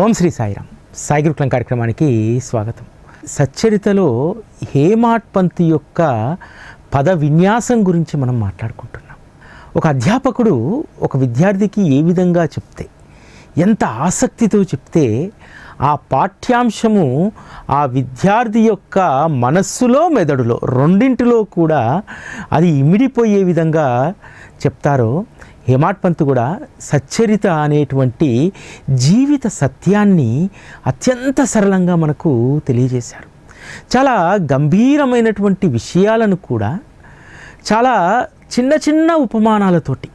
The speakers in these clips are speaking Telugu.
ఓం శ్రీ సాయిరామ్. సాయి గురుకులం కార్యక్రమానికి స్వాగతం. సచ్చరితలో హేమాట్ పంత్ యొక్క పద విన్యాసం గురించి మనం మాట్లాడుకుంటున్నాం. ఒక అధ్యాపకుడు ఒక విద్యార్థికి ఏ విధంగా చెప్తే ఎంత ఆసక్తితో చెప్తే ఆ పాఠ్యాంశము ఆ విద్యార్థి యొక్క మనస్సులో మెదడులో రెండింటిలో కూడా అది ఇమిడిపోయే విధంగా చెప్తారో హేమాడ్ పంత్ కూడా సచ్చరిత అనేటువంటి జీవిత సత్యాన్ని అత్యంత సరళంగా మనకు తెలియజేశారు. చాలా గంభీరమైనటువంటి విషయాలను కూడా చాలా చిన్న చిన్న ఉపమానాలతోటి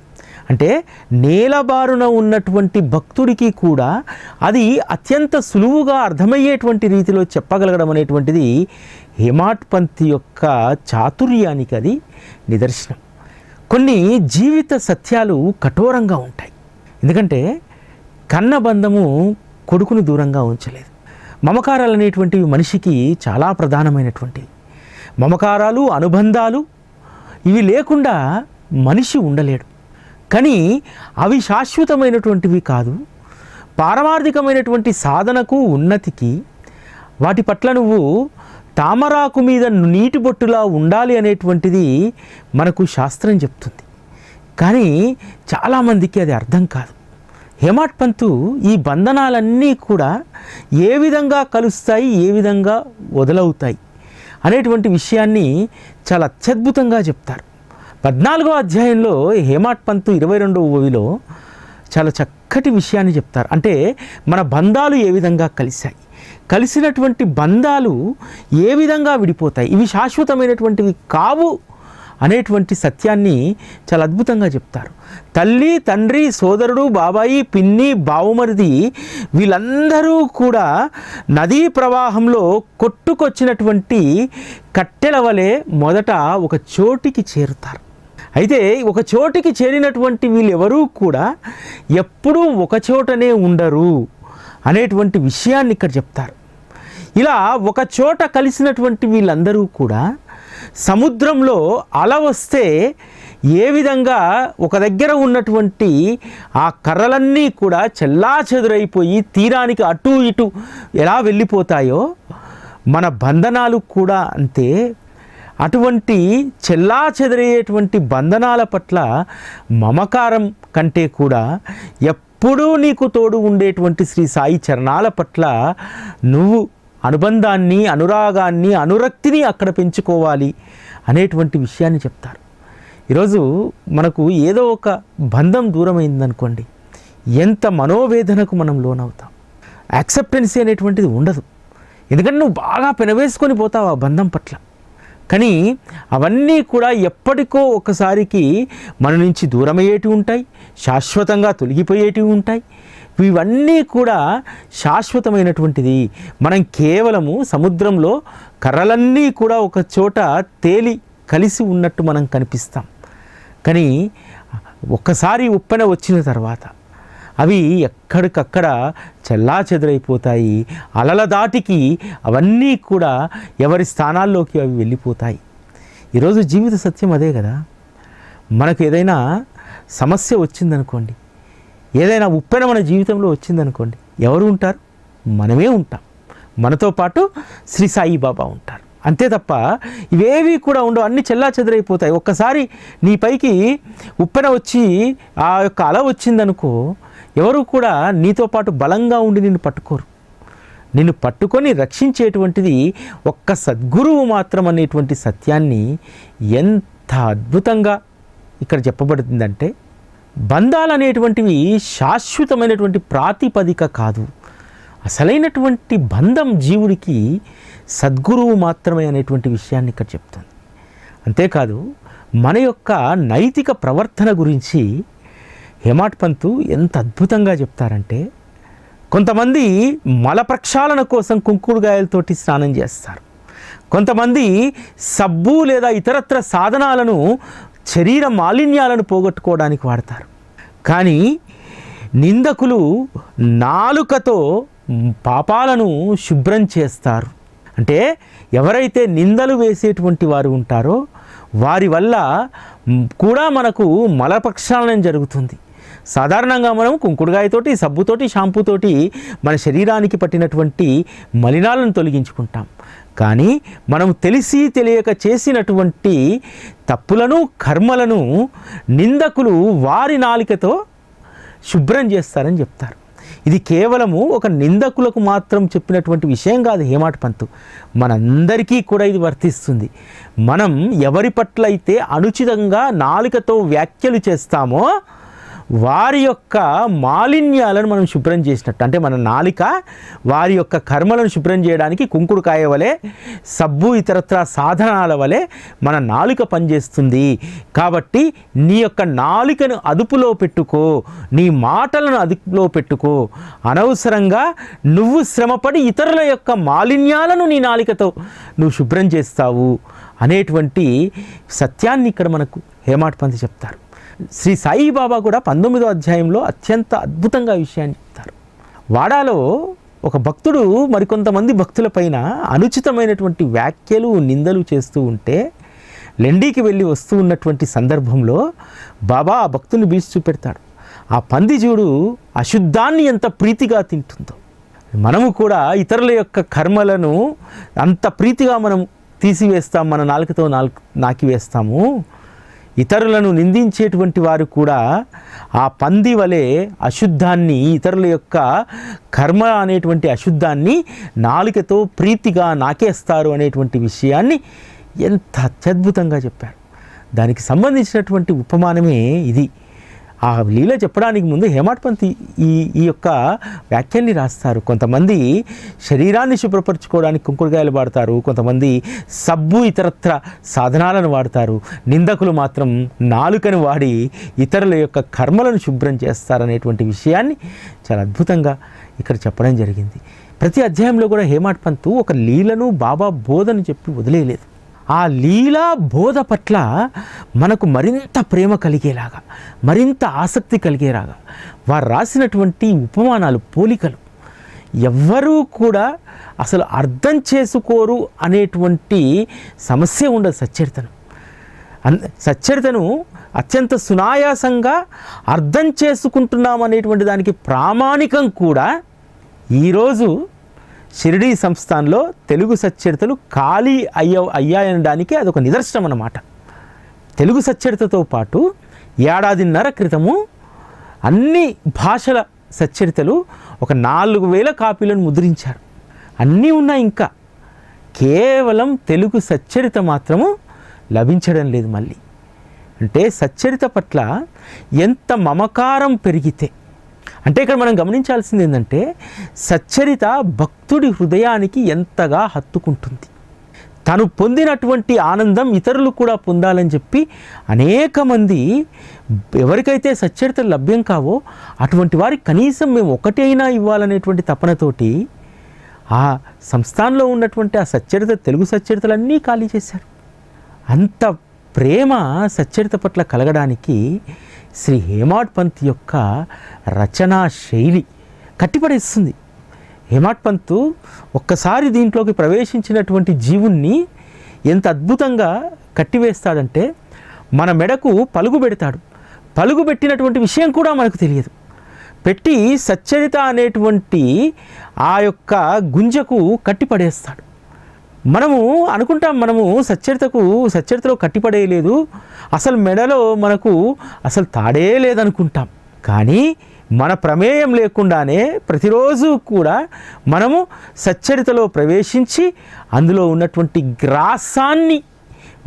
అంటే నేలబారున ఉన్నటువంటి భక్తుడికి కూడా అది అత్యంత సులువుగా అర్థమయ్యేటువంటి రీతిలో చెప్పగలగడం అనేటువంటిది హేమాట్ పంత్ యొక్క చాతుర్యానికి అది నిదర్శనం. కొన్ని జీవిత సత్యాలు కఠోరంగా ఉంటాయి. ఎందుకంటే కన్న బంధము కొడుకును దూరంగా ఉంచలేదు. మమకారాలు అనేటువంటివి మనిషికి చాలా ప్రధానమైనటువంటివి. మమకారాలు అనుబంధాలు ఇవి లేకుండా మనిషి ఉండలేడు. కానీ అవి శాశ్వతమైనటువంటివి కాదు. పారమార్థికమైనటువంటి సాధనకు ఉన్నతికి వాటి పట్ల నువ్వు తామరాకు మీద నీటి బొట్టులా ఉండాలి అనేటువంటిది మనకు శాస్త్రం చెప్తుంది. కానీ చాలామందికి అది అర్థం కాదు. హేమాట్ పంతు ఈ బంధనాలన్నీ కూడా ఏ విధంగా కలుస్తాయి ఏ విధంగా వదలవుతాయి అనేటువంటి విషయాన్ని చాలా అత్యద్భుతంగా చెప్తారు. పద్నాలుగో అధ్యాయంలో హేమాట్ పంతు ఇరవై రెండవ ఓవిలో చాలా చక్కటి విషయాన్ని చెప్తారు. అంటే మన బంధాలు ఏ విధంగా కలిశాయి? కలిసినటువంటి బంధాలు ఏ విధంగా విడిపోతాయి? ఇవి శాశ్వతమైనటువంటివి కావు అనేటువంటి సత్యాన్ని చాలా అద్భుతంగా చెప్తారు. తల్లి తండ్రి సోదరుడు బాబాయి పిన్ని బావుమరిది వీళ్ళందరూ కూడా నదీ ప్రవాహంలో కొట్టుకొచ్చినటువంటి కట్టెల వలె మొదట ఒక చోటికి చేరుతారు. అయితే ఒక చోటికి చేరినటువంటి వీళ్ళెవరూ కూడా ఎప్పుడూ ఒక చోటనే ఉండరు అనేటువంటి విషయాన్ని ఇక్కడ చెప్తారు. ఇలా ఒక చోట కలిసినటువంటి వీళ్ళందరూ కూడా సముద్రంలో అల వస్తే ఏ విధంగా ఒక దగ్గర ఉన్నటువంటి ఆ కర్రలన్నీ కూడా చెల్లా చెదురైపోయి తీరానికి అటు ఇటు ఎలా వెళ్ళిపోతాయో మన బంధనాలు కూడా అంతే. అటువంటి చెల్లా చెదిరేటువంటి బంధనాల పట్ల మమకారం కంటే కూడా ఎప్పుడూ నీకు తోడు ఉండేటువంటి శ్రీ సాయి చరణాల పట్ల నువ్వు అనుబంధాన్ని అనురాగాన్ని అనురక్తిని అక్కడ పెంచుకోవాలి అనేటువంటి విషయాన్ని చెప్తారు. ఈరోజు మనకు ఏదో ఒక బంధం దూరమైందనుకోండి. ఎంత మనోవేదనకు మనం లోనవుతాం. యాక్సెప్టెన్సీ అనేటువంటిది ఉండదు. ఎందుకంటే నువ్వు బాగా పెనవేసుకొని పోతావు ఆ బంధం పట్ల. కానీ అవన్నీ కూడా ఎప్పటికో ఒకసారికి మన నుంచి దూరమయ్యేటివి ఉంటాయి శాశ్వతంగా తొలగిపోయేటివి ఉంటాయి. ఇవన్నీ కూడా శాశ్వతమైనటువంటిది. మనం కేవలము సముద్రంలో కర్రలన్నీ కూడా ఒక చోట తేలి కలిసి ఉన్నట్టు మనం కనిపిస్తాం. కానీ ఒక్కసారి ఉప్పెన వచ్చిన తర్వాత అవి ఎక్కడికక్కడ చెల్లా చెదురైపోతాయి. అలల దాటికి అవన్నీ కూడా ఎవరి స్థానాల్లోకి అవి వెళ్ళిపోతాయి. ఈరోజు జీవిత సత్యం అదే కదా. మనకు ఏదైనా సమస్య వచ్చిందనుకోండి ఏదైనా ఉప్పెన మన జీవితంలో వచ్చిందనుకోండి ఎవరు ఉంటారు? మనమే ఉంటాం. మనతో పాటు శ్రీ సాయిబాబా ఉంటారు. అంతే తప్ప ఇవేవి కూడా ఉండవు. అన్ని చెల్లా చెదరైపోతాయి. ఒక్కసారి నీ పైకి ఉప్పెన వచ్చి ఆ యొక్క అల వచ్చిందనుకో ఎవరు కూడా నీతో పాటు బలంగా ఉండి నిన్ను పట్టుకోరు. నిన్ను పట్టుకొని రక్షించేటువంటిది ఒక్క సద్గురువు మాత్రం అనేటువంటి సత్యాన్ని ఎంత అద్భుతంగా ఇక్కడ చెప్పబడుతుందంటే బంధాలు అనేటువంటివి శాశ్వతమైనటువంటి ప్రాతిపదిక కాదు. అసలైనటువంటి బంధం జీవుడికి సద్గురువు మాత్రమే అనేటువంటి విషయాన్ని ఇక్కడ చెప్తుంది. అంతేకాదు మన యొక్క నైతిక ప్రవర్తన గురించి హేమాట్ పంతు ఎంత అద్భుతంగా చెప్తారంటే కొంతమంది మల ప్రక్షాళన కోసం కుంకుడుగాయలతోటి స్నానం చేస్తారు. కొంతమంది సబ్బు లేదా ఇతరత్ర సాధనాలను శరీర మాలిన్యాలను పోగొట్టుకోవడానికి వాడతారు. కానీ నిందకులు నాలుకతో పాపాలను శుభ్రం చేస్తారు. అంటే ఎవరైతే నిందలు వేసేటువంటి వారు ఉంటారో వారి వల్ల కూడా మనకు మలప్రక్షాళనం జరుగుతుంది. సాధారణంగా మనం కుంకుడుగాయతోటి సబ్బుతోటి షాంపూతోటి మన శరీరానికి పట్టినటువంటి మలినాలను తొలగించుకుంటాం. కానీ మనం తెలిసి తెలియక చేసినటువంటి తప్పులను కర్మలను నిందకులు వారి నాలికతో శుభ్రం చేస్తారని చెప్తారు. ఇది కేవలము ఒక నిందకులకు మాత్రం చెప్పినటువంటి విషయం కాదు హేమాట పంతు. మనందరికీ కూడా ఇది వర్తిస్తుంది. మనం ఎవరి పట్ల అయితే అనుచితంగా నాలుకతో వ్యాఖ్యలు చేస్తామో వారి యొక్క మాలిన్యాలను మనం శుభ్రం చేసినట్టు అంటే మన నాలిక వారి యొక్క కర్మలను శుభ్రం చేయడానికి కుంకుడుకాయ వలె సబ్బు ఇతరత్ర సాధనాల వలె మన నాలుక పనిచేస్తుంది. కాబట్టి నీ యొక్క నాలుకను అదుపులో పెట్టుకో నీ మాటలను అదుపులో పెట్టుకో. అనవసరంగా నువ్వు శ్రమపడి ఇతరుల యొక్క మాలిన్యాలను నీ నాలికతో నువ్వు శుభ్రం చేస్తావు అనేటువంటి సత్యాన్ని ఇక్కడ మనకు హేమాట్ పంతి చెప్తారు. శ్రీ సాయిబాబా కూడా పంతొమ్మిదో అధ్యాయంలో అత్యంత అద్భుతంగా విషయాన్ని చెప్తారు. వాడాలో ఒక భక్తుడు మరికొంతమంది భక్తులపైన అనుచితమైనటువంటి వ్యాఖ్యలు నిందలు చేస్తూ ఉంటే లెండీకి వెళ్ళి వస్తూ ఉన్నటువంటి సందర్భంలో బాబా ఆ భక్తుని బీచి చూపెడతాడు. ఆ పంది అశుద్ధాన్ని ఎంత ప్రీతిగా తింటుందో. మనము కూడా ఇతరుల యొక్క కర్మలను అంత ప్రీతిగా మనం తీసివేస్తాం మన నాలుకతో నాలుక నాకివేస్తాము. ఇతరులను నిందించేటువంటి వారు కూడా ఆ పంది వలె అశుద్ధాన్ని ఇతరుల యొక్క కర్మ అనేటువంటి అశుద్ధాన్ని నాలుకతో ప్రీతిగా నాకేస్తారు అనేటువంటి విషయాన్ని ఎంత అత్యద్భుతంగా చెప్పారు దానికి సంబంధించినటువంటి ఉపమానమే ఇది. ఆ లీల చెప్పడానికి ముందు హేమాట్పంతి ఈ ఈ యొక్క వ్యాఖ్యాన్ని రాస్తారు. కొంతమంది శరీరాన్ని శుభ్రపరచుకోవడానికి కుంకుడుకాయలు వాడతారు కొంతమంది సబ్బు ఇతరత్ర సాధనాలను వాడతారు. నిందకులు మాత్రం నాలుకను వాడి ఇతరుల యొక్క కర్మలను శుభ్రం చేస్తారనేటువంటి విషయాన్ని చాలా అద్భుతంగా ఇక్కడ చెప్పడం జరిగింది. ప్రతి అధ్యాయంలో కూడా హేమాట్ పంతు ఒక లీలను బాబా బోధను చెప్పి వదిలేయలేదు. ఆ లీలా బోధ పట్ల మనకు మరింత ప్రేమ కలిగేలాగా మరింత ఆసక్తి కలిగేలాగా వారు రాసినటువంటి ఉపమానాలు పోలికలు ఎవ్వరూ కూడా అసలు అర్థం చేసుకోరు అనేటువంటి సమస్య ఉండదు సచ్చరితను. అన్ సచ్చరితను అత్యంత సునాయాసంగా అర్థం చేసుకుంటున్నాం అనేటువంటి దానికి ప్రామాణికం కూడా ఈరోజు షిరిడీ సంస్థాన్లో తెలుగు సచ్చరితలు ఖాళీ అయ్య అయ్యాయనడానికి అదొక నిదర్శనం అన్నమాట. తెలుగు సచ్చరితతో పాటు ఏడాదిన్నర క్రితము అన్ని భాషల సచ్చరితలు ఒక నాలుగు వేల కాపీలను ముద్రించారు. అన్నీ ఉన్నాయి ఇంకా. కేవలం తెలుగు సచ్చరిత మాత్రము లభించడం లేదు మళ్ళీ. అంటే సచ్చరిత పట్ల ఎంత మమకారం పెరిగితే అంటే ఇక్కడ మనం గమనించాల్సింది ఏంటంటే సచ్చరిత భక్తుడి హృదయానికి ఎంతగా హత్తుకుంటుంది. తను పొందినటువంటి ఆనందం ఇతరులు కూడా పొందాలని చెప్పి అనేక మంది ఎవరికైతే సచ్చరితలు లభ్యం కావో అటువంటి వారికి కనీసం మేము ఒకటైనా ఇవ్వాలనేటువంటి తపనతోటి ఆ సంస్థానంలో ఉన్నటువంటి ఆ సచ్చరిత తెలుగు సచ్చరితలన్నీ ఖాళీ చేశారు. అంత ప్రేమ సచ్చరిత పట్ల కలగడానికి శ్రీ హేమాడ్ పంత్ యొక్క రచనా శైలి కట్టిపడేస్తుంది. హేమాడ్ పంత్ ఒక్కసారి దీంట్లోకి ప్రవేశించినటువంటి జీవుణ్ణి ఎంత అద్భుతంగా కట్టివేస్తాడంటే మన మెడకు పలుగు పెడతాడు. పలుగు పెట్టినటువంటి విషయం కూడా మనకు తెలియదు. పెట్టి సచ్చరిత అనేటువంటి ఆ యొక్క గుంజకు కట్టిపడేస్తాడు. మనము అనుకుంటాం మనము సచ్చరితకు సచ్చరితలో కట్టిపడేయలేదు అసలు మెడలో మనకు అసలు తాడే లేదనుకుంటాం. కానీ మన ప్రమేయం లేకుండానే ప్రతిరోజు కూడా మనము సచ్చరితలో ప్రవేశించి అందులో ఉన్నటువంటి గ్రాసాన్ని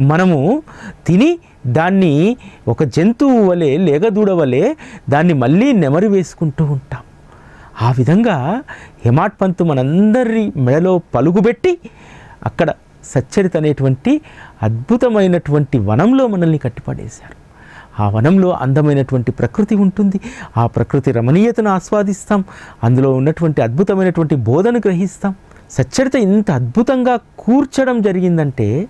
మనము తిని దాన్ని ఒక జంతువు వలె లేగదూడ వలె దాన్ని మళ్ళీ నెమరు వేసుకుంటూ ఉంటాం. ఆ విధంగా హెమాట్ పంతు మనందరి మెడలో పలుగుబెట్టి అక్కడ సచ్చరిత అనేటువంటి అద్భుతమైనటువంటి వనంలో మనల్ని కట్టిపడేశారు. ఆ వనంలో అందమైనటువంటి ప్రకృతి ఉంటుంది. ఆ ప్రకృతి రమణీయతను ఆస్వాదిస్తాం. అందులో ఉన్నటువంటి అద్భుతమైనటువంటి బోధను గ్రహిస్తాం. సచ్చరిత ఇంత అద్భుతంగా కూర్చడం జరిగిందంటే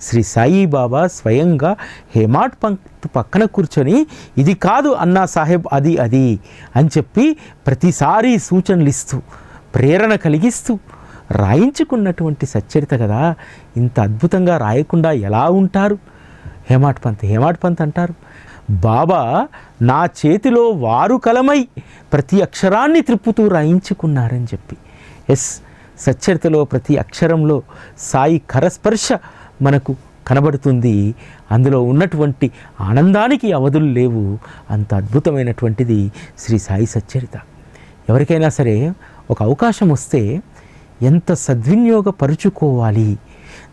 శ్రీ సాయిబాబా స్వయంగా హేమాట్ పంక్ పక్కన కూర్చొని ఇది కాదు అన్నా సాహెబ్ అది అది అని చెప్పి ప్రతిసారి సూచనలు ఇస్తూ ప్రేరణ కలిగిస్తూ రాయించుకున్నటువంటి సచ్చరిత కదా. ఇంత అద్భుతంగా రాయకుండా ఎలా ఉంటారు? హేమాట్ పంత్ హేమాట్ పంత్ అంటారు. బాబా నా చేతిలో వారు కలమై ప్రతి అక్షరాన్ని త్రిప్పుతూ రాయించుకున్నారని చెప్పి. ఎస్ సచ్చరితలో ప్రతి అక్షరంలో సాయి కరస్పర్శ మనకు కనబడుతుంది. అందులో ఉన్నటువంటి ఆనందానికి అవధులు లేవు. అంత అద్భుతమైనటువంటిది శ్రీ సాయి సచ్చరిత. ఎవరికైనా సరే ఒక అవకాశం వస్తే ఎంత సద్వినియోగపరుచుకోవాలి?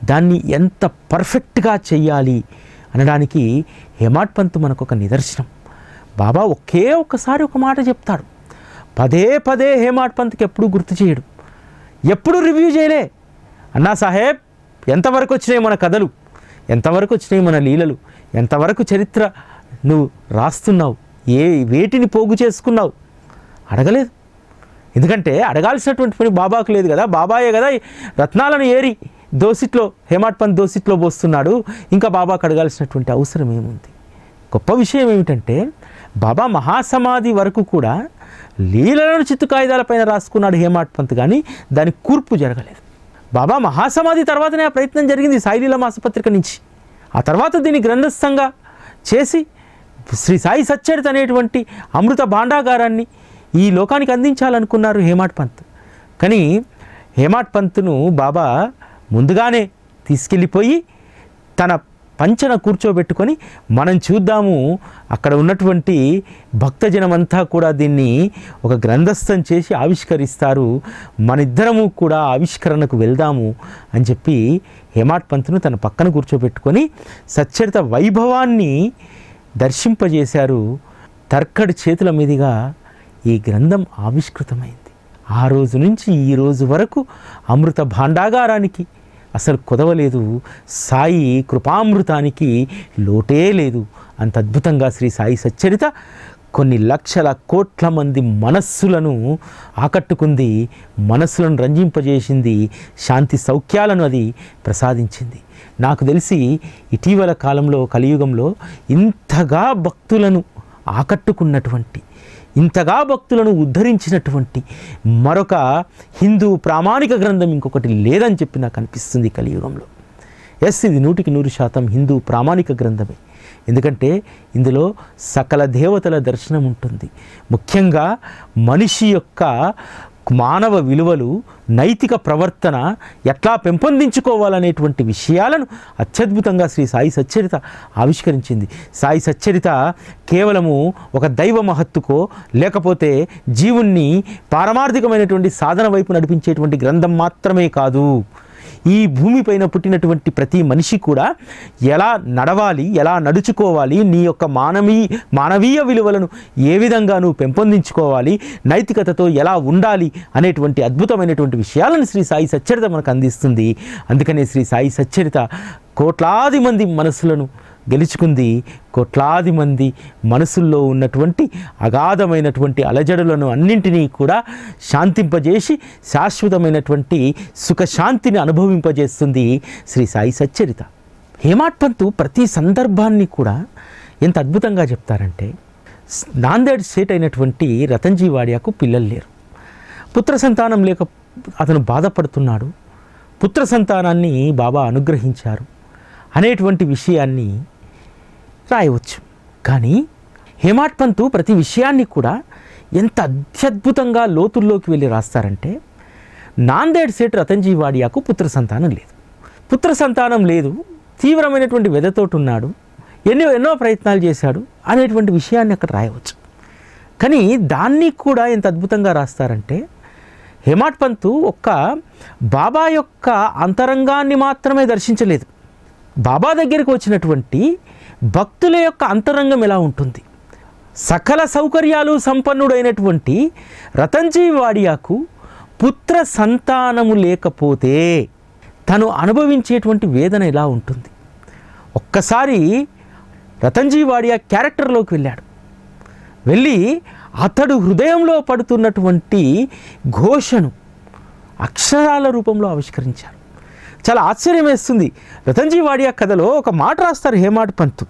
దాన్ని ఎంత పర్ఫెక్ట్గా చెయ్యాలి? అనడానికి హేమాడ్ పంత్ మనకు ఒక నిదర్శనం. బాబా ఒకే ఒక్కసారి ఒక మాట చెప్తాడు. పదే పదే హేమాడ్ పంత్కి ఎప్పుడు గుర్తు చేయడు. ఎప్పుడు రివ్యూ చేయలే. అన్నా సాహెబ్ ఎంతవరకు వచ్చినాయి మన కథలు? ఎంతవరకు వచ్చినాయి మన లీలలు? ఎంతవరకు చరిత్ర నువ్వు రాస్తున్నావు? ఏ వేటిని పోగు చేసుకున్నావు? అడగలేదు. ఎందుకంటే అడగాల్సినటువంటి పని బాబాకు లేదు కదా. బాబాయే కదా రత్నాలను ఏరి దోసిట్లో హేమాట్ పంత్ దోసిట్లో పోస్తున్నాడు. ఇంకా బాబాకు అడగాల్సినటువంటి అవసరం ఏముంది? గొప్ప విషయం ఏమిటంటే బాబా మహాసమాధి వరకు కూడా లీలలను చిత్తు కాగితాలపైన రాసుకున్నాడు హేమాట్ పంత్ కానీ దాని కూర్పు జరగలేదు. బాబా మహాసమాధి తర్వాతనే ఆ ప్రయత్నం జరిగింది సాయిలీల మాసపత్రిక నుంచి. ఆ తర్వాత దీన్ని గ్రంథస్థంగా చేసి శ్రీ సాయి సచ్చరిత అనేటువంటి అమృత భాండాగారాన్ని ఈ లోకానికి అందించాలనుకున్నారు హేమాట్ పంత్. కానీ హేమాట్ పంత్ను బాబా ముందుగానే తీసుకెళ్ళిపోయి తన పంచన కూర్చోబెట్టుకొని మనం చూద్దాము అక్కడ ఉన్నటువంటి భక్తజనమంతా కూడా దీన్ని ఒక గ్రంథస్థం చేసి ఆవిష్కరిస్తారు మనిద్దరము కూడా ఆవిష్కరణకు వెళ్దాము అని చెప్పి హేమాట్ పంత్ను తన పక్కన కూర్చోబెట్టుకొని సచ్చరిత వైభవాన్ని దర్శింపజేశారు. తర్కడి చేతుల మీదుగా ఈ గ్రంథం ఆవిష్కృతమైంది. ఆ రోజు నుంచి ఈ రోజు వరకు అమృత భాండాగారానికి అసలు కుదవలేదు. సాయి కృపామృతానికి లోటే లేదు. అంత అద్భుతంగా శ్రీ సాయి సచ్చరిత కొన్ని లక్షల కోట్ల మంది మనస్సులను ఆకట్టుకుంది మనస్సులను రంజింపజేసింది శాంతి సౌఖ్యాలను అది ప్రసాదించింది. నాకు తెలిసి ఇటీవల కాలంలో కలియుగంలో ఇంతగా భక్తులను ఆకట్టుకున్నటువంటి ఇంతగా భక్తులను ఉద్ధరించినటువంటి మరొక హిందూ ప్రామాణిక గ్రంథం ఇంకొకటి లేదని చెప్పి నాకు అనిపిస్తుంది కలియుగంలో. ఎస్ ఇది నూటికి నూరు శాతం హిందూ ప్రామాణిక గ్రంథమే. ఎందుకంటే ఇందులో సకల దేవతల దర్శనం ఉంటుంది. ముఖ్యంగా మనిషి యొక్క మానవ విలువలు నైతిక ప్రవర్తన ఎట్లా పెంపొందించుకోవాలనేటువంటి విషయాలను అత్యద్భుతంగా శ్రీ సాయి సచ్చరిత ఆవిష్కరించింది. సాయి సచ్చరిత కేవలము ఒక దైవ మహత్తుకో లేకపోతే జీవుణ్ణి పారమార్థికమైనటువంటి సాధన వైపు నడిపించేటువంటి గ్రంథం మాత్రమే కాదు. ఈ భూమిపైన పుట్టినటువంటి ప్రతి మనిషి కూడా ఎలా నడవాలి ఎలా నడుచుకోవాలి నీ యొక్క మానవీ మానవీయ విలువలను ఏ విధంగా నువ్వు పెంపొందించుకోవాలి నైతికతతో ఎలా ఉండాలి అనేటువంటి అద్భుతమైనటువంటి విషయాలను శ్రీ సాయి సచ్చరిత మనకు అందిస్తుంది. అందుకనే శ్రీ సాయి సచ్చరిత కోట్లాది మంది మనసులను గెలుచుకుంది. కోట్లాది మంది మనసుల్లో ఉన్నటువంటి అగాధమైనటువంటి అలజడులను అన్నింటినీ కూడా శాంతింపజేసి శాశ్వతమైనటువంటి సుఖశాంతిని అనుభవింపజేస్తుంది శ్రీ సాయి సచ్చరిత. హేమాట్పంతు ప్రతి సందర్భాన్ని కూడా ఎంత అద్భుతంగా చెప్తారంటే నాందేడ్ స్టేట్ అయినటువంటి రతన్జీ వాడియాకు పిల్లలు లేరు. పుత్ర సంతానం లేక అతను బాధపడుతున్నాడు. పుత్ర సంతానాన్ని బాబా అనుగ్రహించారు అనేటువంటి విషయాన్ని రాయవచ్చు. కానీ హేమాడ్ పంతు ప్రతి విషయాన్ని కూడా ఎంత అత్యద్భుతంగా లోతుల్లోకి వెళ్ళి రాస్తారంటే నాందేడ్ సేట్ రతన్జీ వాడియాకు పుత్ర సంతానం లేదు. పుత్ర సంతానం లేదు తీవ్రమైనటువంటి వెదతోటి ఉన్నాడు ఎన్నో ఎన్నో ప్రయత్నాలు చేశాడు అనేటువంటి విషయాన్ని అక్కడ రాయవచ్చు. కానీ దాన్ని కూడా ఎంత అద్భుతంగా రాస్తారంటే హేమాట్ పంతు ఒక్క బాబా యొక్క అంతరంగాన్ని మాత్రమే దర్శించలేదు. బాబా దగ్గరికి వచ్చినటువంటి భక్తుల యొక్క అంతరంగం ఎలా ఉంటుంది? సకల సౌకర్యాలు సంపన్నుడైనటువంటి రతంజీ వాడియాకు పుత్ర సంతానము లేకపోతే తను అనుభవించేటువంటి వేదన ఎలా ఉంటుంది? ఒక్కసారి రతంజీ వాడియా క్యారెక్టర్లోకి వెళ్ళాడు. వెళ్ళి అతడు హృదయంలో పడుతున్నటువంటి ఘోషను అక్షరాల రూపంలో ఆవిష్కరించారు చాలా ఆశ్చర్యం వేస్తుంది. రతన్జీ వాడియా కథలో ఒక మాట రాస్తారు హేమాడ్ పంత్.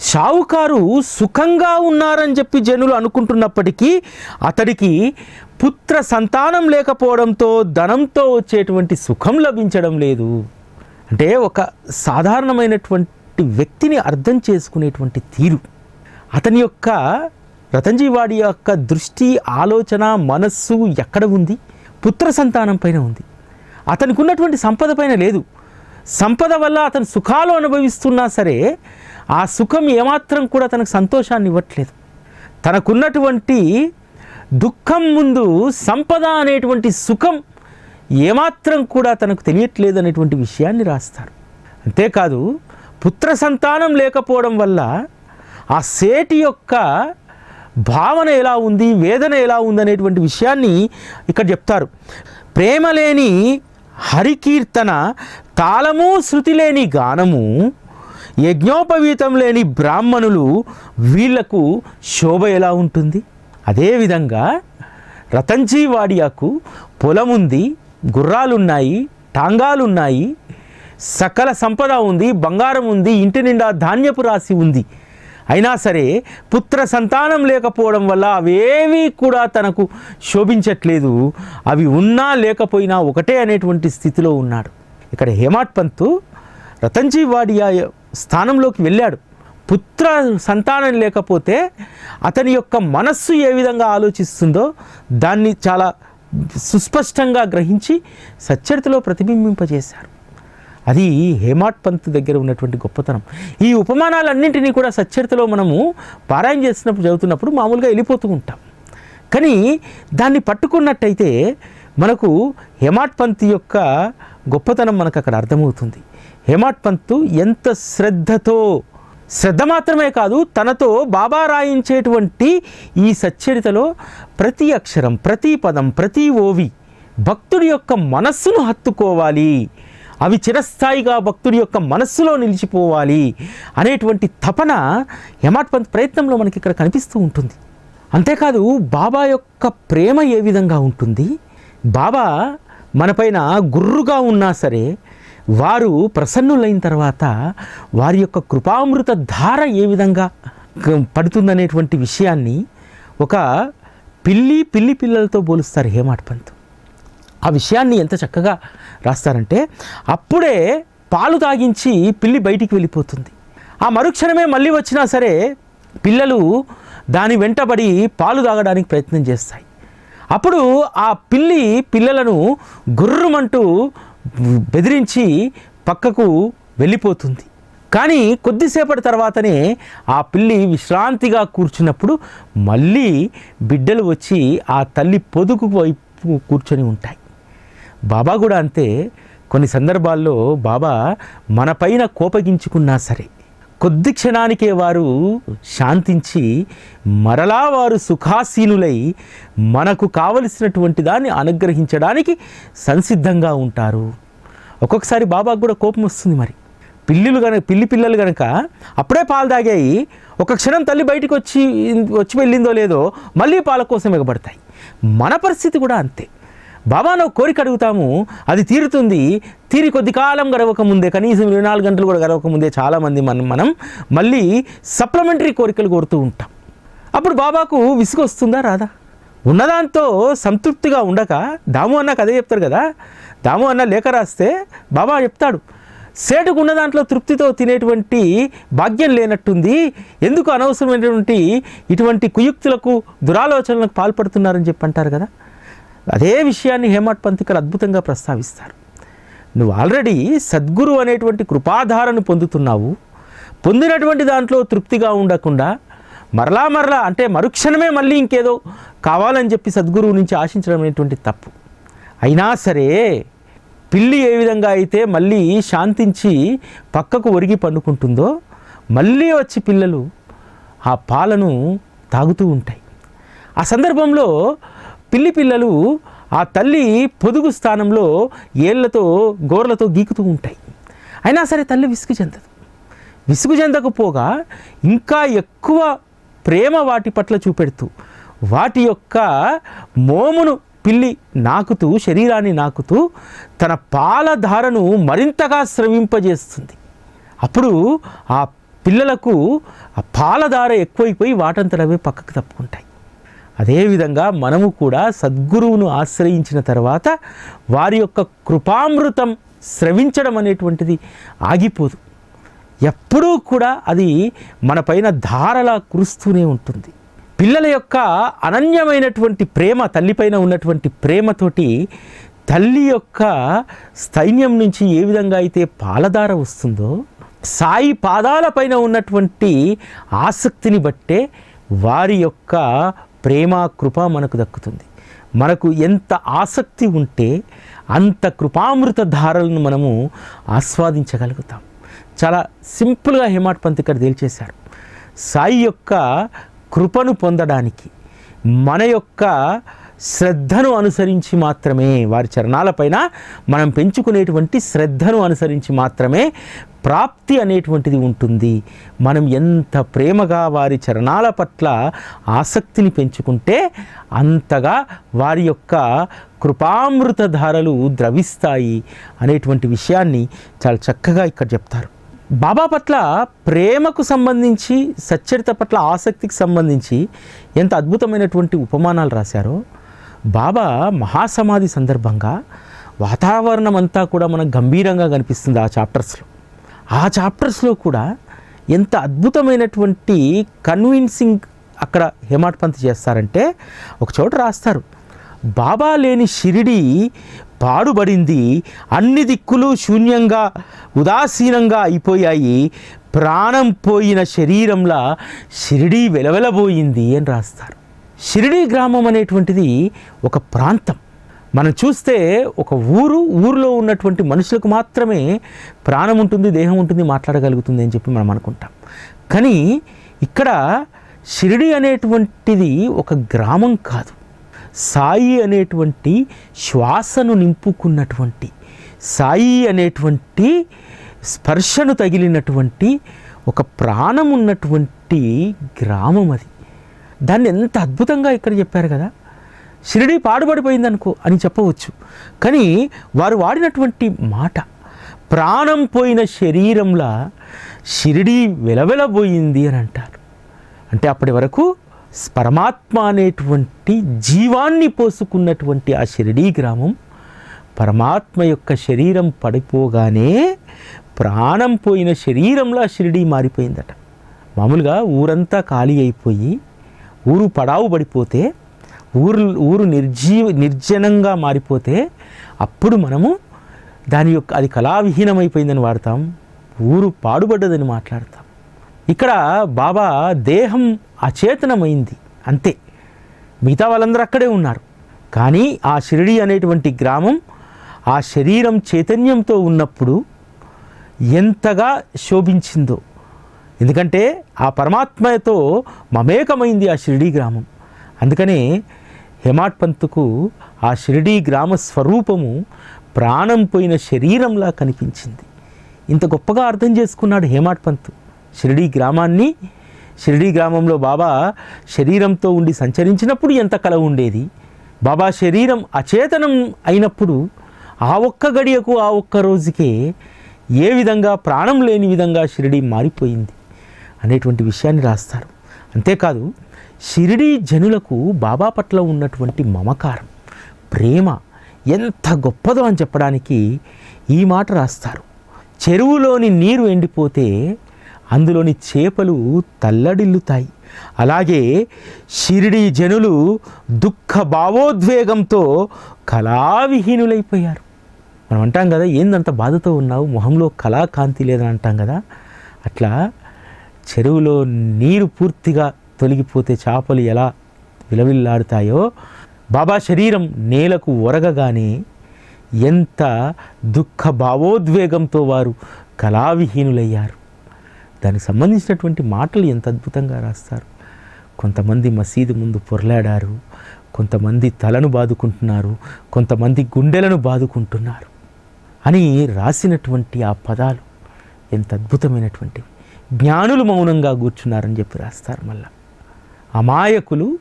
షావుకారు సుఖంగా ఉన్నారని చెప్పి జనులు అనుకుంటున్నప్పటికీ అతడికి పుత్ర సంతానం లేకపోవడంతో ధనంతో వచ్చేటువంటి సుఖం లభించడం లేదు. అంటే ఒక సాధారణమైనటువంటి వ్యక్తిని అర్థం చేసుకునేటువంటి తీరు. అతని యొక్క రతంజీవాడి యొక్క దృష్టి ఆలోచన మనస్సు ఎక్కడ ఉంది? పుత్ర సంతానం పైన ఉంది. అతనికి ఉన్నటువంటి సంపద పైన లేదు. సంపద వల్ల అతను సుఖాలు అనుభవిస్తున్నా సరే ఆ సుఖం ఏమాత్రం కూడా తనకు సంతోషాన్ని ఇవ్వట్లేదు. తనకున్నటువంటి దుఃఖం ముందు సంపద అనేటువంటి సుఖం ఏమాత్రం కూడా తనకు తెలియట్లేదు అనేటువంటి విషయాన్ని రాస్తారు అంతేకాదు పుత్ర సంతానం లేకపోవడం వల్ల ఆ సేటి యొక్క భావన ఎలా ఉంది వేదన ఎలా ఉంది అనేటువంటి విషయాన్ని ఇక్కడ చెప్తారు. ప్రేమ లేని హరికీర్తన తాళము శృతి లేని గానము యజ్ఞోపవీతం లేని బ్రాహ్మణులు వీళ్ళకు శోభ ఎలా ఉంటుంది? అదేవిధంగా రతంజీ వాడియాకు పొలం ఉంది గుర్రాలున్నాయి టాంగాలున్నాయి సకల సంపద ఉంది బంగారం ఉంది ఇంటి నిండా ధాన్యపు రాశి ఉంది. అయినా సరే పుత్ర సంతానం లేకపోవడం వల్ల అవేవి కూడా తనకు శోభించట్లేదు. అవి ఉన్నా లేకపోయినా ఒకటే అనేటువంటి స్థితిలో ఉన్నాడు. ఇక్కడ హేమాట్ పంతు రతన్జీ వాడియా స్థానంలోకి వెళ్ళాడు. పుత్ర సంతానం లేకపోతే అతని యొక్క మనస్సు ఏ విధంగా ఆలోచిస్తుందో దాన్ని చాలా సుస్పష్టంగా గ్రహించి సచ్చరితలో ప్రతిబింబింపజేశారు. అది హేమాట్ పంత్ దగ్గర ఉన్నటువంటి గొప్పతనం. ఈ ఉపమానాలన్నింటినీ కూడా సచ్చరితలో మనము పారాయణ చేసినప్పుడు చదువుతున్నప్పుడు మామూలుగా వెళ్ళిపోతూ ఉంటాం. కానీ దాన్ని పట్టుకున్నట్టయితే మనకు హేమాట్ పంత్ యొక్క గొప్పతనం మనకు అక్కడ అర్థమవుతుంది. హేమాట్ పంత్ ఎంత శ్రద్ధతో శ్రద్ధ మాత్రమే కాదు తనతో బాబా రాయించేటువంటి ఈ సచ్చరితలో ప్రతి అక్షరం ప్రతి పదం ప్రతి ఓవి భక్తుడి యొక్క మనస్సును హత్తుకోవాలి. అవి చిరస్థాయిగా భక్తుడి యొక్క మనస్సులో నిలిచిపోవాలి అనేటువంటి తపన హేమాట్ పంత్ ప్రయత్నంలో మనకి ఇక్కడ కనిపిస్తూ ఉంటుంది. అంతేకాదు బాబా యొక్క ప్రేమ ఏ విధంగా ఉంటుంది? బాబా మనపైన గుర్రుగా ఉన్నా సరే వారు ప్రసన్నులైన తర్వాత వారి యొక్క కృపామృత ధార ఏ విధంగా పడుతుందనేటువంటి విషయాన్ని ఒక పిల్లి పిల్లి పిల్లలతో పోలుస్తారు హేమాట్ పంత్. ఆ విషయాన్ని ఎంత చక్కగా రాస్తారంటే అప్పుడే పాలు తాగించి పిల్లి బయటికి వెళ్ళిపోతుంది. ఆ మరుక్షణమే మళ్ళీ వచ్చినా సరే పిల్లలు దాని వెంటబడి పాలు తాగడానికి ప్రయత్నం చేస్తాయి. అప్పుడు ఆ పిల్లి పిల్లలను గుర్రమంటూ బెదిరించి పక్కకు వెళ్ళిపోతుంది. కానీ కొద్దిసేపటి తర్వాతనే ఆ పిల్లి విశ్రాంతిగా కూర్చున్నప్పుడు మళ్ళీ బిడ్డలు వచ్చి ఆ తల్లి పొదుగు వైపు కూర్చొని ఉంటాయి. బాబా కూడా అంతే. కొన్ని సందర్భాల్లో బాబా మనపైన కోపగించుకున్నా సరే కొద్ది క్షణానికే వారు శాంతించి మరలా వారు సుఖాసీనులై మనకు కావలసినటువంటి దాన్ని అనుగ్రహించడానికి సంసిద్ధంగా ఉంటారు. ఒక్కొక్కసారి బాబాకు కూడా కోపం వస్తుంది మరి. పిల్లులు కనుక పిల్లి పిల్లలు కనుక అప్పుడే పాలు తాగాయి ఒక క్షణం తల్లి బయటకు వచ్చి వచ్చి వెళ్ళిందో లేదో మళ్ళీ పాల కోసం ఎగబడతాయి. మన పరిస్థితి కూడా అంతే. బాబా నువ్వు కోరిక అడుగుతాము. అది తీరుతుంది. తీరి కొద్ది కాలం గడవక ముందే కనీసం ఇరవై నాలుగు గంటలు కూడా గడవక ముందే చాలామంది మనం మనం మళ్ళీ సప్లిమెంటరీ కోరికలు కోరుతూ ఉంటాం. అప్పుడు బాబాకు విసుగు వస్తుందా రాదా? ఉన్నదాంతో సంతృప్తిగా ఉండక దాము అన్నకు అదే చెప్తారు కదా. దాము అన్న లేఖ రాస్తే బాబా చెప్తాడు సేటుకు ఉన్న దాంట్లో తృప్తితో తినేటువంటి భాగ్యం లేనట్టుంది. ఎందుకు అనవసరమైనటువంటి ఇటువంటి కుయుక్తులకు దురాలోచనలకు పాల్పడుతున్నారని చెప్పి అంటారు కదా. అదే విషయాన్ని హేమట్ పంతికలు అద్భుతంగా ప్రస్తావిస్తారు. నువ్వు ఆల్రెడీ సద్గురు అనేటువంటి కృపాధారను పొందుతున్నావు. పొందినటువంటి దాంట్లో తృప్తిగా ఉండకుండా మరలా మరలా అంటే మరుక్షణమే మళ్ళీ ఇంకేదో కావాలని చెప్పి సద్గురువు నుంచి ఆశించడం అనేటువంటి తప్పు. అయినా సరే పిల్లి ఏ విధంగా అయితే మళ్ళీ శాంతించి పక్కకు ఒరిగి పండుకుంటుందో మళ్ళీ వచ్చి పిల్లలు ఆ పాలను తాగుతూ ఉంటాయి. ఆ సందర్భంలో పిల్లి పిల్లలు ఆ తల్లి పొదుగు స్థానంలో ఏళ్ళతో గోర్లతో గీకుతూ ఉంటాయి. అయినా సరే తల్లి విసుగు చెందదు. విసుగు చెందకపోగా ఇంకా ఎక్కువ ప్రేమ వాటి పట్ల చూపెడుతూ వాటి యొక్క మోమును పిల్లి నాకుతూ శరీరాన్ని నాకుతూ తన పాలధారను మరింతగా స్రవింపజేస్తుంది. అప్పుడు ఆ పిల్లలకు ఆ పాలధార ఎక్కువైపోయి వాటంతటవే పక్కకు తప్పుకుంటాయి. అదేవిధంగా మనము కూడా సద్గురువును ఆశ్రయించిన తర్వాత వారి యొక్క కృపామృతం స్రవించడం అనేటువంటిది ఆగిపోదు. ఎప్పుడూ కూడా అది మనపైన ధారలా కురుస్తూనే ఉంటుంది. పిల్లల యొక్క అనన్యమైనటువంటి ప్రేమ తల్లిపైన ఉన్నటువంటి ప్రేమతోటి తల్లి యొక్క స్థైన్యం నుంచి ఏ విధంగా అయితే పాలధార వస్తుందో సాయి పాదాలపైన ఉన్నటువంటి ఆసక్తిని బట్టే వారి యొక్క ప్రేమ కృప మనకు దక్కుతుంది. మనకు ఎంత ఆసక్తి ఉంటే అంత కృపామృత ధారలను మనము ఆస్వాదించగలుగుతాం. చాలా సింపుల్గా హిమాట్ పంత్ ఇక్కడ తేల్చేశారు. సాయి యొక్క కృపను పొందడానికి మన యొక్క శ్రద్ధను అనుసరించి మాత్రమే వారి చరణాలపైన మనం పెంచుకునేటువంటి శ్రద్ధను అనుసరించి మాత్రమే ప్రాప్తి అనేటువంటిది ఉంటుంది. మనం ఎంత ప్రేమగా వారి చరణాల పట్ల ఆసక్తిని పెంచుకుంటే అంతగా వారి యొక్క కృపామృత ధారలు ద్రవిస్తాయి అనేటువంటి విషయాన్ని చాలా చక్కగా ఇక్కడ చెప్తారు. బాబా పట్ల ప్రేమకు సంబంధించి సచ్చరిత పట్ల ఆసక్తికి సంబంధించి ఎంత అద్భుతమైనటువంటి ఉపమానాలు రాశారో బాబా మహాసమాధి సందర్భంగా వాతావరణం అంతా కూడా మనకు గంభీరంగా కనిపిస్తుంది ఆ చాప్టర్స్లో. ఆ చాప్టర్స్లో కూడా ఎంత అద్భుతమైనటువంటి కన్విన్సింగ్ అక్కడ హేమాడ్ పంత్ చేస్తారంటే ఒక చోట రాస్తారు. బాబా లేని షిరిడి పాడుబడింది అన్ని దిక్కులు శూన్యంగా ఉదాసీనంగా అయిపోయాయి. ప్రాణం పోయిన శరీరంలా షిరిడి వెలవెలబోయింది అని రాస్తారు. షిరిడి గ్రామం అనేటువంటిది ఒక ప్రాంతం. మనం చూస్తే ఒక ఊరు ఊరిలో ఉన్నటువంటి మనుషులకు మాత్రమే ప్రాణం ఉంటుంది దేహం ఉంటుంది మాట్లాడగలుగుతుంది అని చెప్పి మనం అనుకుంటాం. కానీ ఇక్కడ షిరిడి అనేటువంటిది ఒక గ్రామం కాదు. సాయి అనేటువంటి శ్వాసను నింపుకున్నటువంటి సాయి అనేటువంటి స్పర్శను తగిలినటువంటి ఒక ప్రాణం ఉన్నటువంటి గ్రామం అది. దాన్ని ఎంత అద్భుతంగా ఇక్కడ చెప్పారు కదా? షిరిడి పాడుబడిపోయిందనుకో అని చెప్పవచ్చు. కానీ వారు వాడినటువంటి మాట ప్రాణం పోయిన శరీరంలా షిరిడి వెలవెలబోయింది అని అంటారు. అంటే అప్పటి వరకు పరమాత్మ అనేటువంటి జీవాన్ని పోసుకున్నటువంటి ఆ షిరిడీ గ్రామం పరమాత్మ యొక్క శరీరం పడిపోగానే ప్రాణం పోయిన శరీరంలో ఆ షిరిడీ మారిపోయిందట. మామూలుగా ఊరంతా ఖాళీ అయిపోయి ఊరు పడావు పడిపోతే ఊరు ఊరు నిర్జీవ నిర్జనంగా మారిపోతే అప్పుడు మనము దాని యొక్క అది కళావిహీనమైపోయిందని వాడతాం ఊరు పాడుపడ్డదని మాట్లాడతాం. ఇక్కడ బాబా దేహం అచేతనమైంది అంతే. మిగతా వాళ్ళందరూ అక్కడే ఉన్నారు. కానీ ఆ షిరిడి అనేటువంటి గ్రామం ఆ శరీరం చైతన్యంతో ఉన్నప్పుడు ఎంతగా శోభించిందో ఎందుకంటే ఆ పరమాత్మతో మమేకమైంది ఆ షిరిడీ గ్రామం. అందుకనే హెమాట్ పంత్కు ఆ షిరిడీ గ్రామ స్వరూపము ప్రాణం పోయిన శరీరంలా కనిపించింది. ఇంత గొప్పగా అర్థం చేసుకున్నాడు హేమాట్ పంత్ షిరిడీ గ్రామాన్ని షిరిడీ గ్రామంలో బాబా శరీరంతో ఉండి సంచరించినప్పుడు ఎంత కల ఉండేది. బాబా శరీరం అచేతనం అయినప్పుడు ఆ ఒక్క గడియకు ఆ ఒక్క రోజుకే ఏ విధంగా ప్రాణం లేని విధంగా షిరిడి మారిపోయింది. అనేటువంటి విషయాన్ని రాస్తారు. అంతేకాదు షిరిడీ జనులకు బాబా పట్ల ఉన్నటువంటి మమకారం ప్రేమ ఎంత గొప్పదో అని చెప్పడానికి ఈ మాట రాస్తారు. చెరువులోని నీరు ఎండిపోతే అందులోని చేపలు తల్లడిల్లుతాయి. అలాగే షిరిడి జనులు దుఃఖ భావోద్వేగంతో కళావిహీనులైపోయారు. మనం అంటాం కదా ఏందంత బాధతో ఉన్నావు? మొహంలో కళాకాంతి లేదని అంటాం కదా. అట్లా చెరువులో నీరు పూర్తిగా తొలగిపోతే చేపలు ఎలా విలవిల్లాడుతాయో బాబా శరీరం నేలకు ఒరగగానే ఎంత దుఃఖ భావోద్వేగంతో వారు కళావిహీనులయ్యారు. దానికి సంబంధించినటువంటి మాటలు ఎంత అద్భుతంగా రాస్తారు. కొంతమంది మసీదు ముందు పొరలాడారు కొంతమంది తలను బాదుకుంటున్నారు కొంతమంది గుండెలను బాదుకుంటున్నారు అని రాసినటువంటి ఆ పదాలు ఎంత అద్భుతమైనటువంటివి. జ్ఞానులు మౌనంగా కూర్చున్నారని చెప్పి రాస్తారు మళ్ళా. అమాయకులు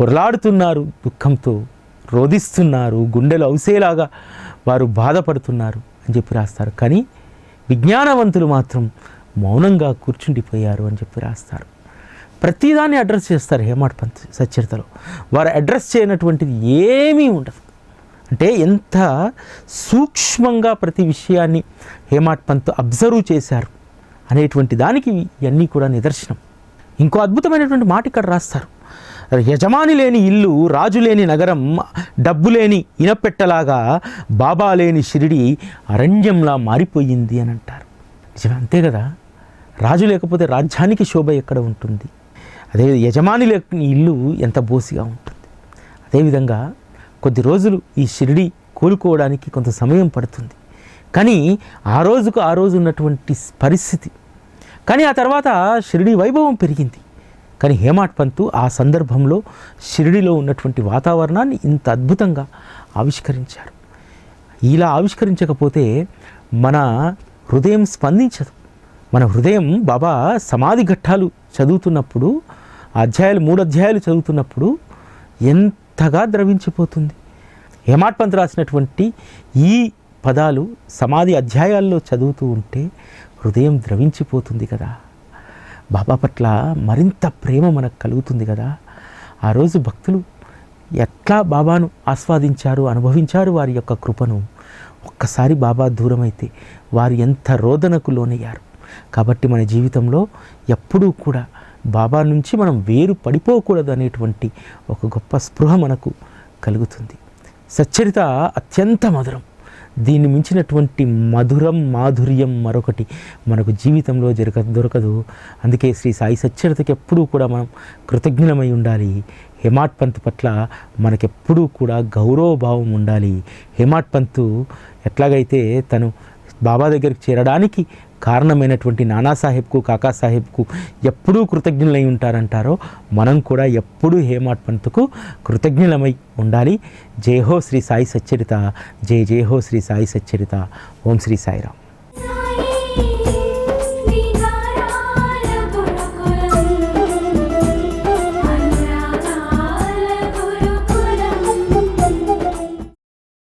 పొరలాడుతున్నారు దుఃఖంతో రోధిస్తున్నారు గుండెలు అవసేలాగా వారు బాధపడుతున్నారు అని చెప్పి రాస్తారు. కానీ విజ్ఞానవంతులు మాత్రం మౌనంగా కూర్చుండిపోయారు అని చెప్పి రాస్తారు. ప్రతిదాన్ని అడ్రస్ చేస్తారు హేమాడ్ పంత్ సచరితలో వారు అడ్రస్ చేయనటువంటిది ఏమీ ఉండదు. అంటే ఎంత సూక్ష్మంగా ప్రతి విషయాన్ని హేమాడ్ పంత్ అబ్జర్వ్ చేశారు. అనేటువంటి దానికి ఇవన్నీ కూడా నిదర్శనం. ఇంకో అద్భుతమైనటువంటి మాట ఇక్కడ రాస్తారు. యజమాని లేని ఇల్లు రాజు లేని నగరం డబ్బు లేని ఇనపెట్టలాగా బాబా లేని షిరిడి అరణ్యంలా మారిపోయింది అని అంటారు. నిజమే అంతే కదా? రాజు లేకపోతే రాజ్యానికి శోభ ఎక్కడ ఉంటుంది? అదే యజమాని లేని ఇల్లు ఎంత బోసిగా ఉంటుంది? అదేవిధంగా కొద్ది రోజులు ఈ షిరిడి కోలుకోవడానికి కొంత సమయం పడుతుంది. కానీ ఆ రోజుకు ఆ రోజు ఉన్నటువంటి పరిస్థితి కానీ ఆ తర్వాత షిరిడి వైభవం పెరిగింది. కానీ హేమాట్ పంతు ఆ సందర్భంలో షిరిడిలో ఉన్నటువంటి వాతావరణాన్ని ఇంత అద్భుతంగా ఆవిష్కరించారు. ఇలా ఆవిష్కరించకపోతే మన హృదయం స్పందించదు. మన హృదయం బాబా సమాధి ఘట్టాలు చదువుతున్నప్పుడు అధ్యాయాలు మూడు అధ్యాయాలు చదువుతున్నప్పుడు ఎంతగా ద్రవించిపోతుంది. హేమాట్ పంత్ రాసినటువంటి ఈ పదాలు సమాధి అధ్యాయాల్లో చదువుతూ ఉంటే హృదయం ద్రవించిపోతుంది కదా. బాబా పట్ల మరింత ప్రేమ మనకు కలుగుతుంది కదా. ఆ రోజు భక్తులు ఎట్లా బాబాను ఆస్వాదించారు అనుభవించారు వారి యొక్క కృపను? ఒక్కసారి బాబా దూరమైతే వారు ఎంత రోదనకు లోనయ్యారు. కాబట్టి మన జీవితంలో ఎప్పుడూ కూడా బాబా నుంచి మనం వేరు పడిపోకూడదు అనేటువంటి ఒక గొప్ప స్పృహ మనకు కలుగుతుంది. సచ్చరిత అత్యంత మధురం. దీన్ని మించినటువంటి మధురం మాధుర్యం మరొకటి మనకు జీవితంలో జరగ దొరకదు. అందుకే శ్రీ సాయి సచ్చరితకి ఎప్పుడూ కూడా మనం కృతజ్ఞులమై ఉండాలి. హేమాట్ పంత్ పట్ల మనకెప్పుడూ కూడా గౌరవభావం ఉండాలి. హేమాట్ పంత్ ఎట్లాగైతే తను బాబా దగ్గరికి చేరడానికి కారణమైనటువంటి నానాసాహెబ్కు కాకాసాహెబ్కు ఎప్పుడూ కృతజ్ఞులై ఉంటారంటారో మనం కూడా ఎప్పుడూ హేమాట్ పంతుకు కృతజ్ఞులమై ఉండాలి. జై హో శ్రీ సాయి సచ్చరిత జై జై హో శ్రీ సాయి సచ్చరిత. ఓం శ్రీ సాయిరామ్.